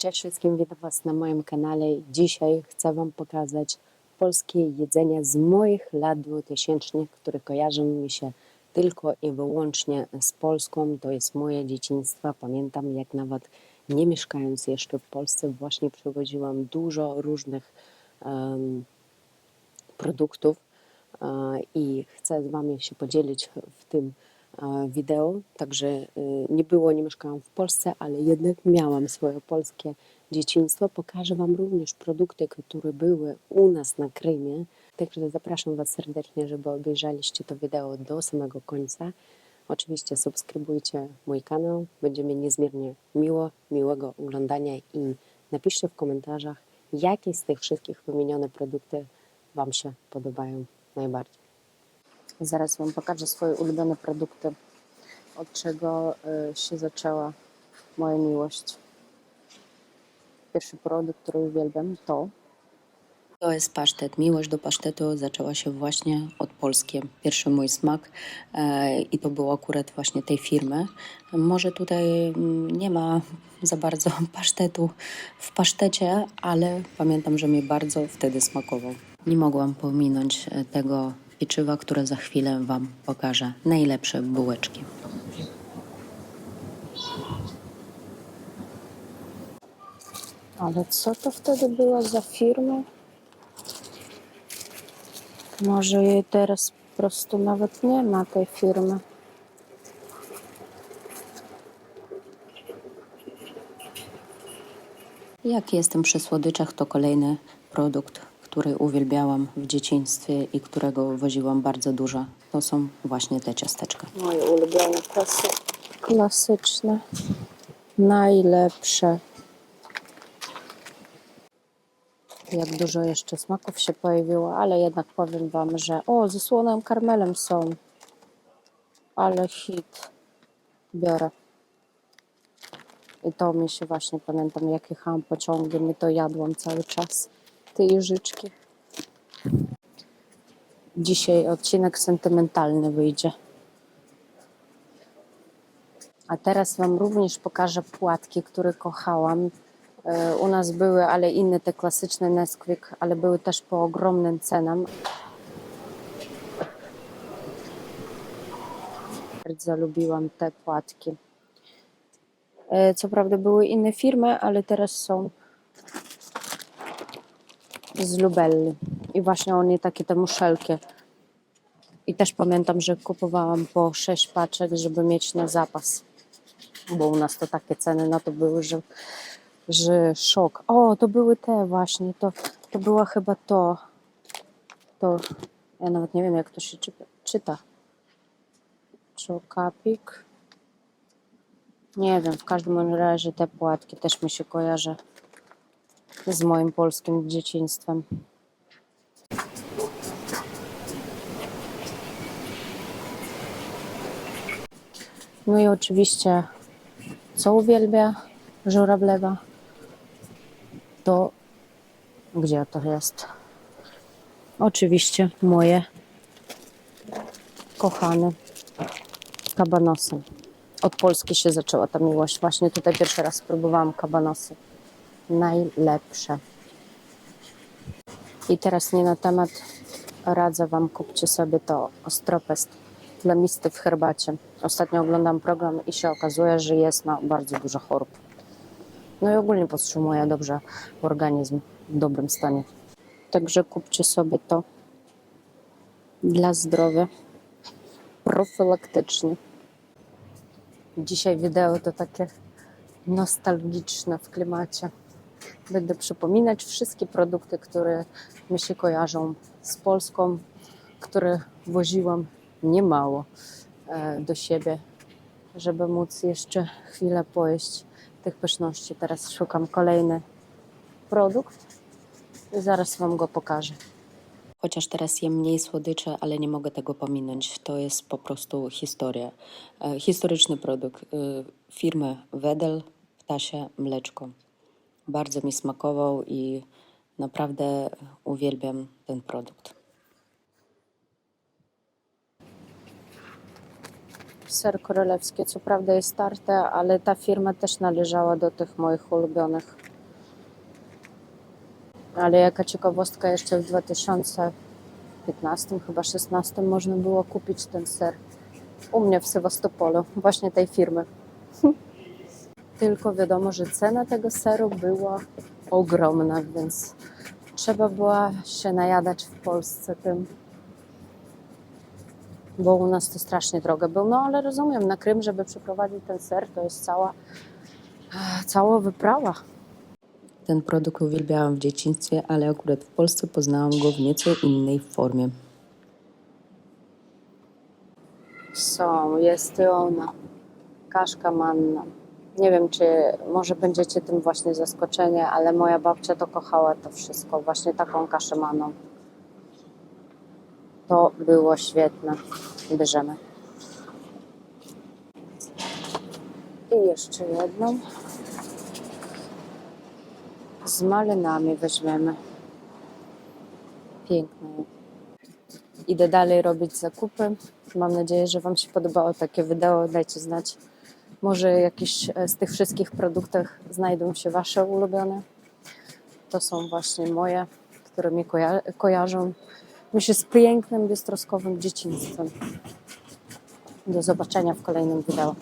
Cześć wszystkim, witam Was na moim kanale. Dzisiaj chcę Wam pokazać polskie jedzenie z moich lat 2000, które kojarzą mi się tylko i wyłącznie z Polską. To jest moje dzieciństwo. Pamiętam, jak nawet nie mieszkając jeszcze w Polsce, właśnie przywoziłam dużo różnych em, produktów e, i chcę z Wami się podzielić w tym wideo. Także e, nie było, nie mieszkałam w Polsce, ale jednak miałam swoje polskie dzieciństwo. Pokażę Wam również produkty, które były u nas na Krymie. Także zapraszam Was serdecznie, żeby obejrzeliście to wideo do samego końca. Oczywiście subskrybujcie mój kanał, będzie mi niezmiernie miło, miłego oglądania i napiszcie w komentarzach, jakie z tych wszystkich wymienionych produkty Wam się podobają najbardziej. Zaraz Wam pokażę swoje ulubione produkty, od czego y, się zaczęła moja miłość. Pierwszy produkt, który uwielbiam, to to jest pasztet. Miłość do pasztetu zaczęła się właśnie od Polski. Pierwszy mój smak e, i to było akurat właśnie tej firmy. Może tutaj mm, nie ma za bardzo pasztetu w pasztecie, ale pamiętam, że mi bardzo wtedy smakował. Nie mogłam pominąć e, tego pieczywa, które za chwilę Wam pokażę. Najlepsze bułeczki. Ale co to wtedy była za firma? Może jej teraz po prostu nawet nie ma tej firmy. Jak jestem przy słodyczach, to kolejny produkt, który uwielbiałam w dzieciństwie i którego woziłam bardzo dużo. To są właśnie te ciasteczka. Moje ulubione klasy, klasyczne, najlepsze. Jak dużo jeszcze smaków się pojawiło, ale jednak powiem Wam, że o, ze słonym karmelem są. Ale hit. Biorę. I to mi się właśnie, pamiętam jak jechałam pociągiem i to jadłam cały czas. Te jeżyczki. Dzisiaj odcinek sentymentalny wyjdzie. A teraz Wam również pokażę płatki, które kochałam. E, U nas były, ale inne te klasyczne Nesquik, ale były też po ogromnym cenam. Bardzo lubiłam te płatki. E, Co prawda były inne firmy, ale teraz są z Lubelli. I właśnie one takie te muszelki. I też pamiętam, że kupowałam po 6 paczek, żeby mieć na zapas. Bo u nas to takie ceny na to były, że że szok. O, to były te właśnie, to, to była chyba to. To, ja nawet nie wiem jak to się czy, czyta. Czokapik. Nie wiem, w każdym razie te płatki też mi się kojarzą z moim polskim dzieciństwem. No i oczywiście, co uwielbia żurawlewa? to gdzie to jest? Oczywiście moje kochane kabanosy. Od Polski się zaczęła ta miłość. Właśnie tutaj pierwszy raz spróbowałam kabanosy. Najlepsze. I teraz nie na temat radzę Wam, kupcie sobie to ostropest plemisty w herbacie. Ostatnio oglądam program i się okazuje, że jest na bardzo dużo chorób. No i ogólnie podtrzymuje dobrze organizm w dobrym stanie. Także kupcie sobie to dla zdrowia profilaktycznie. Dzisiaj wideo to takie nostalgiczne w klimacie. Będę przypominać wszystkie produkty, które mi się kojarzą z Polską, które woziłam niemało e, do siebie, żeby móc jeszcze chwilę pojeść tych pyszności. Teraz szukam kolejny produkt i zaraz Wam go pokażę. Chociaż teraz jem mniej słodycze, ale nie mogę tego pominąć. To jest po prostu historia. E, historyczny produkt e, firmy Wedel, ptasie mleczko. Bardzo mi smakował i naprawdę uwielbiam ten produkt. Ser królewski, co prawda jest tarte, ale ta firma też należała do tych moich ulubionych. Ale jaka ciekawostka, jeszcze w 2015, chyba 16 można było kupić ten ser u mnie w Sewastopolu, właśnie tej firmy. Tylko wiadomo, że cena tego seru była ogromna, więc trzeba było się najadać w Polsce tym, bo u nas to strasznie drogo był. No ale rozumiem, na Krym, żeby przeprowadzić ten ser, to jest cała, cała wyprawa. Ten produkt uwielbiałam w dzieciństwie, ale akurat w Polsce poznałam go w nieco innej formie. Są, jest ona. Kaszka manna. Nie wiem, czy może będziecie tym właśnie zaskoczeni, ale moja babcia to kochała to wszystko, właśnie taką kaszę manną. To było świetne. Bierzemy. I jeszcze jedną. Z malynami weźmiemy. Piękne. Idę dalej robić zakupy. Mam nadzieję, że Wam się podobało takie wideo. Dajcie znać. Może jakieś e, z tych wszystkich produktów znajdą się Wasze ulubione. To są właśnie moje, które mi koja- kojarzą mi się z pięknym, beztroskowym dzieciństwem. Do zobaczenia w kolejnym wideo.